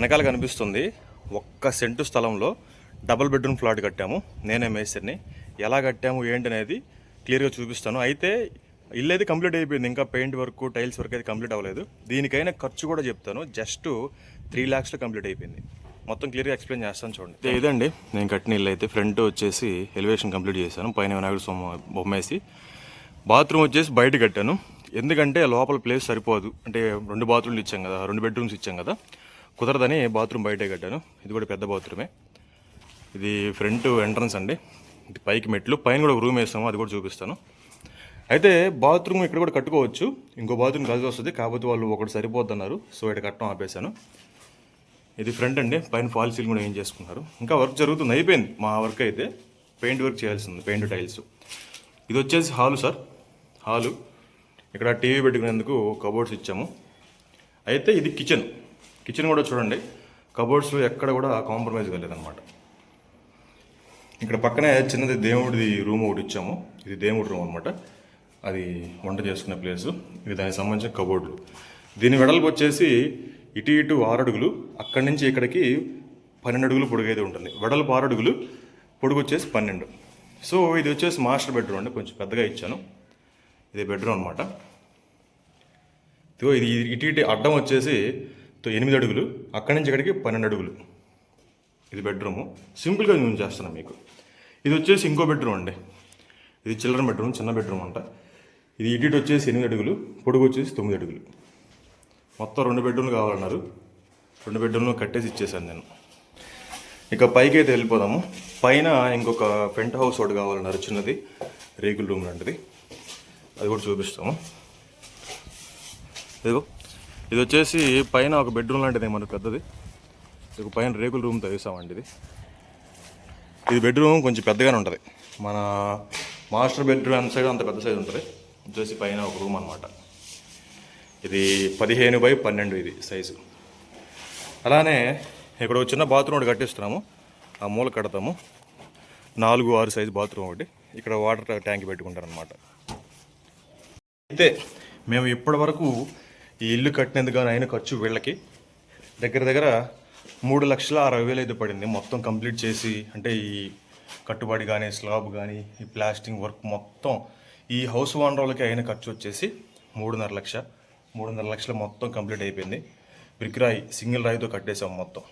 వెనకాల కనిపిస్తుంది ఒక్క సెంటు స్థలంలో డబుల్ బెడ్రూమ్ ఫ్లాట్ కట్టాము. నేనే మేస్త్రిని. ఎలా కట్టాము ఏంటి అనేది క్లియర్గా చూపిస్తాను. అయితే ఇల్లు అయితే కంప్లీట్ అయిపోయింది. ఇంకా పెయింట్ వర్క్ టైల్స్ వర్క్ అయితే కంప్లీట్ అవ్వలేదు. దీనికైనా ఖర్చు కూడా చెప్తాను. జస్ట్ త్రీ ల్యాక్స్లో కంప్లీట్ అయిపోయింది. మొత్తం క్లియర్గా ఎక్స్ప్లెయిన్ చేస్తాను చూడండి. ఇదండి. నేను కట్టిన ఇల్లు అయితే ఫ్రంట్ వచ్చేసి ఎలివేషన్ కంప్లీట్ చేశాను. పైన వినాయకుడు సొమ్మ బొమ్మ వేసి బాత్రూమ్ వచ్చేసి బయట కట్టాను. ఎందుకంటే లోపల ప్లేస్ సరిపోదు. అంటే రెండు బాత్రూమ్లు ఇచ్చాం కదా రెండు బెడ్రూమ్స్ ఇచ్చాం కదా. కుదరదని బాత్రూమ్ బయటే కట్టాను. ఇది కూడా పెద్ద బాత్రూమే. ఇది ఫ్రంట్ ఎంట్రన్స్ అండి. ఇది పైకి మెట్లు పైన కూడా ఒక రూమ్ వేస్తాము అది కూడా చూపిస్తాను. అయితే బాత్రూమ్ ఇక్కడ కూడా కట్టుకోవచ్చు. ఇంకో బాత్రూమ్ కలిసి వస్తుంది కాకపోతే వాళ్ళు ఒకటి సరిపోద్దన్నారు సో ఇక్కడ కట్టడం ఆపేశాను. ఇది ఫ్రంట్ అండి పైన ఫాల్ సీలింగ్ కూడా ఏం చేసుకున్నారు. ఇంకా వర్క్ జరుగుతుంది అయిపోయింది. మా వర్క్ అయితే పెయింట్ వర్క్ చేయాల్సింది పెయింట్ టైల్స్. ఇది వచ్చేసి హాలు సార్. హాలు. ఇక్కడ టీవీ పెట్టుకునేందుకు కబోర్డ్స్ ఇచ్చాము. అయితే ఇది కిచెన్. కిచెన్ కూడా చూడండి. కబోర్డ్స్లో ఎక్కడ కూడా కాంప్రమైజ్ కాలేదన్నమాట. ఇక్కడ పక్కనే చిన్నది దేవుడిది రూమ్ ఒకటి ఇచ్చాము. ఇది దేవుడి రూమ్ అనమాట అది వంట చేసుకునే ప్లేస్ ఇది దానికి సంబంధించిన కబోర్డులు దీని వెడల్పు వచ్చేసి ఇటు ఇటు ఆరు అడుగులు అక్కడి నుంచి ఇక్కడికి పన్నెండు అడుగులు పొడుగైతే ఉంటుంది. వెడల్పు ఆరు అడుగులు పొడుగు వచ్చేసి పన్నెండు. సో ఇది వచ్చేసి మాస్టర్ బెడ్రూమ్ అండి. కొంచెం పెద్దగా ఇచ్చాను. ఇది బెడ్రూమ్ అనమాట ఇదిగో ఇది ఇటు ఇటు అడ్డం వచ్చేసి ఎనిమిది అడుగులు అక్కడి నుంచి ఇక్కడికి పన్నెండు అడుగులు. ఇది బెడ్రూము. సింపుల్గా నేను చేస్తున్నాను మీకు. ఇది వచ్చేసి ఇంకో బెడ్రూమ్ అండి. ఇది చిల్డ్రన్ బెడ్రూమ్ చిన్న బెడ్రూమ్ అంట. ఇది ఇటు ఇటు వచ్చేసి ఎనిమిది అడుగులు పొడుగు వచ్చేసి తొమ్మిది అడుగులు. మొత్తం రెండు బెడ్రూమ్లు కావాలన్నారు. రెండు బెడ్రూమ్లు కట్టేసి ఇచ్చేసాను నేను. ఇక పైకి అయితే వెళ్ళిపోదాము. పైన ఇంకొక పెంట్ హౌస్ ఒకటి కావాలన్నారు చిన్నది. రేకుల రూమ్ లాంటిది. అది కూడా చూపిస్తాము. ఇదిగో. ఇది వచ్చేసి పైన ఒక బెడ్రూమ్ లాంటిది మనకు పెద్దది. ఇది పైన రేకుల రూమ్ వేసామండి ఇది. ఇది బెడ్రూమ్ కొంచెం పెద్దగానే ఉంటుంది. మన మాస్టర్ బెడ్రూమ్ అంత సైడ్ అంత పెద్ద సైజ్ ఉంటుంది. వచ్చేసి పైన ఒక రూమ్ అనమాట ఇది పదిహేను బై పన్నెండు ఇది సైజు అలానే ఇక్కడ ఒక చిన్న బాత్రూమ్ ఒకటి కట్టిస్తున్నాము. ఆ మూల కడతాము. నాలుగు ఆరు సైజు బాత్రూమ్ ఒకటి. ఇక్కడ వాటర్ ట్యాంక్ పెట్టుకుంటారనమాట అయితే మేము ఇప్పటి వరకు ఈ ఇల్లు కట్టినందుకు కానీ అయిన ఖర్చు వీళ్ళకి. దగ్గర దగ్గర మూడు లక్షల అరవై వేలు అయితే పడింది. మొత్తం కంప్లీట్ చేసి అంటే ఈ కట్టుబడి కానీ స్లాబ్ కానీ ఈ ప్లాస్టింగ్ వర్క్ మొత్తం ఈ హౌస్ ఓనర్లకి వాళ్ళకి అయిన ఖర్చు వచ్చేసి మూడున్నర లక్ష. మూడున్నర లక్షలు మొత్తం కంప్లీట్ అయిపోయింది. బ్రిక్ రాయి సింగిల్ రాయితో కట్టేసాం మొత్తం.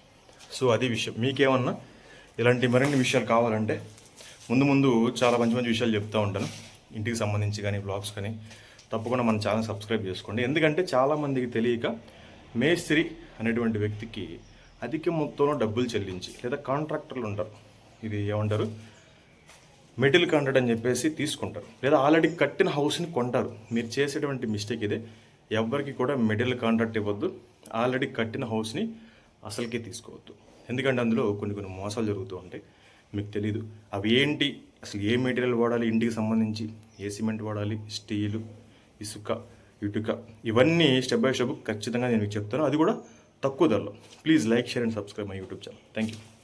సో అది విషయం. మీకేమన్నా ఇలాంటి మరిన్ని విషయాలు కావాలంటే ముందు ముందు చాలా మంచి మంచి విషయాలు చెప్తూ ఉంటాను. ఇంటికి సంబంధించి కానీ బ్లాగ్స్ కానీ తప్పకుండా మన ఛానల్ సబ్స్క్రైబ్ చేసుకోండి. ఎందుకంటే చాలామందికి తెలియక మేస్త్రి అనేటువంటి వ్యక్తికి అధిక మొత్తంలో డబ్బులు చెల్లించి లేదా కాంట్రాక్టర్లు ఉంటారు. ఇది ఏమంటారు? మెటీరియల్ కాంట్రాక్ట్ అని చెప్పేసి తీసుకుంటారు. లేదా ఆల్రెడీ కట్టిన హౌస్ని కొంటారు. మీరు చేసేటువంటి మిస్టేక్ ఇదే. ఎవరికి కూడా మెటీరియల్ కాంట్రాక్ట్ ఇవ్వద్దు. ఆల్రెడీ కట్టిన హౌస్ని అసలుకే తీసుకోవద్దు. ఎందుకంటే అందులో కొన్ని కొన్ని మోసాలు జరుగుతూ ఉంటాయి. మీకు తెలీదు. అవి ఏంటి? అసలు ఏ మెటీరియల్ వాడాలి? ఇంటికి సంబంధించి ఏ సిమెంట్ వాడాలి? స్టీలు ఇసుక ఇటుక ఇవన్నీ స్టెప్ బై స్టెప్ ఖచ్చితంగా నేను మీకు చెప్తాను. అది కూడా తక్కువ ధరలో. Please like share and subscribe my YouTube channel thank you